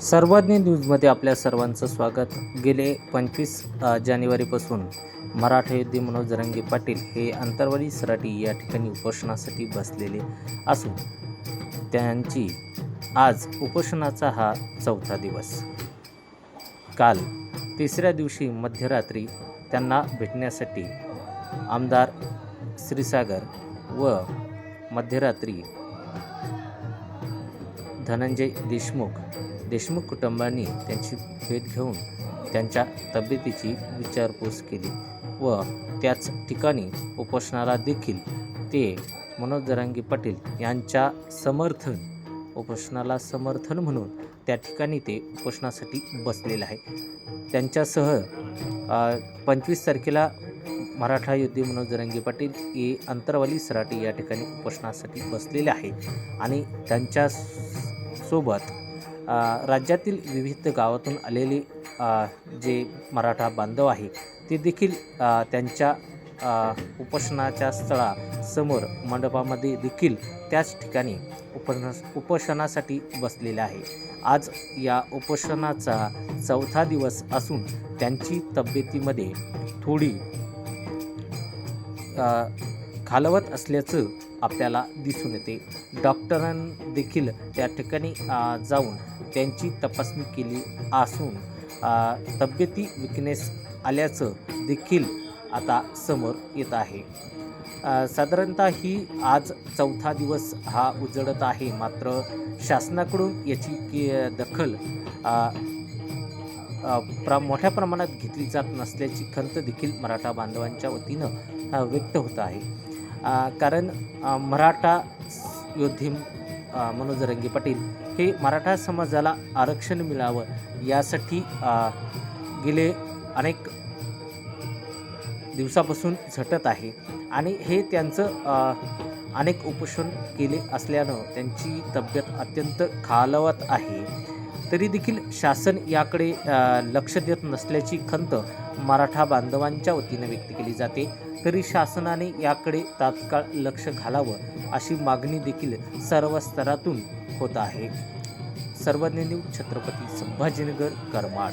सर्वज्ञ न्यूजमध्ये आपल्या सर्वांचं स्वागत. गेले पंचवीस जानेवारीपासून मराठा योद्धे मनोज जरंगे पाटील हे अंतरवाली सराटी या ठिकाणी उपोषणासाठी बसलेले असून त्यांची आज उपोषणाचा हा चौथा दिवस. काल तिसऱ्या दिवशी मध्यरात्री त्यांना भेटण्यासाठी आमदार श्रीसागर व मध्यरात्री धनंजय देशमुख देशमुख कुटुंबांनी त्यांची भेट घेऊन त्यांच्या तब्येतीची विचारपूस केली व त्याच ठिकाणी उपोषणाला देखील ते मनोज दरांगी पाटील यांच्या समर्थन उपोषणाला समर्थन म्हणून त्या ठिकाणी ते उपोषणासाठी बसलेले आहे. त्यांच्यासह पंचवीस तारखेला मराठा योद्धे मनोज दरंगी पाटील हे अंतरवाली सराटी या ठिकाणी उपोषणासाठी बसलेले आहे आणि त्यांच्या सोबत राज्यातील विविध गावातून आलेले जे मराठा बांधव आहे ते देखील त्यांच्या उपोषणाच्या स्थळासमोर मंडपामध्ये देखील त्याच ठिकाणी उपनस उपोषणासाठी बसलेले आहे. आज या उपोषणाचा चौथा दिवस असून त्यांची तब्येतीमध्ये थोडी खालवत असल्याचं आपल्याला दिसून येते. डॉक्टरांदेखील त्या ठिकाणी जाऊन त्यांची तपासणी केली असून तब्येती विकनेस आल्याचं देखील आता समोर येत आहे. साधारणतः ही आज चौथा दिवस हा उजळत आहे. मात्र शासनाकडून याची की दखल प्र प्रा मोठ्या प्रमाणात घेतली जात नसल्याची खंत देखील मराठा बांधवांच्या वतीनं व्यक्त होत आहे. कारण मराठा योद्धे मनोजरंगी मनोज रंगे पाटील हे मराठा समाजाला आरक्षण मिळावं यासाठी गेले अनेक दिवसापासून झटत आहे. आणि हे त्यांचं अनेक उपोषण केले असल्यानं त्यांची तब्येत अत्यंत खालवत आहे. तरी देखील शासन याकडे लक्ष देत नसल्याची खंत मराठा बांधवांच्या वतीनं व्यक्त केली जाते. तरी शासनाने याकडे तात्काळ लक्ष घालावं अशी मागणी देखील सर्व स्तरातून होत आहे. सर्वज्ञ न्यूज छत्रपती संभाजीनगर करमाड.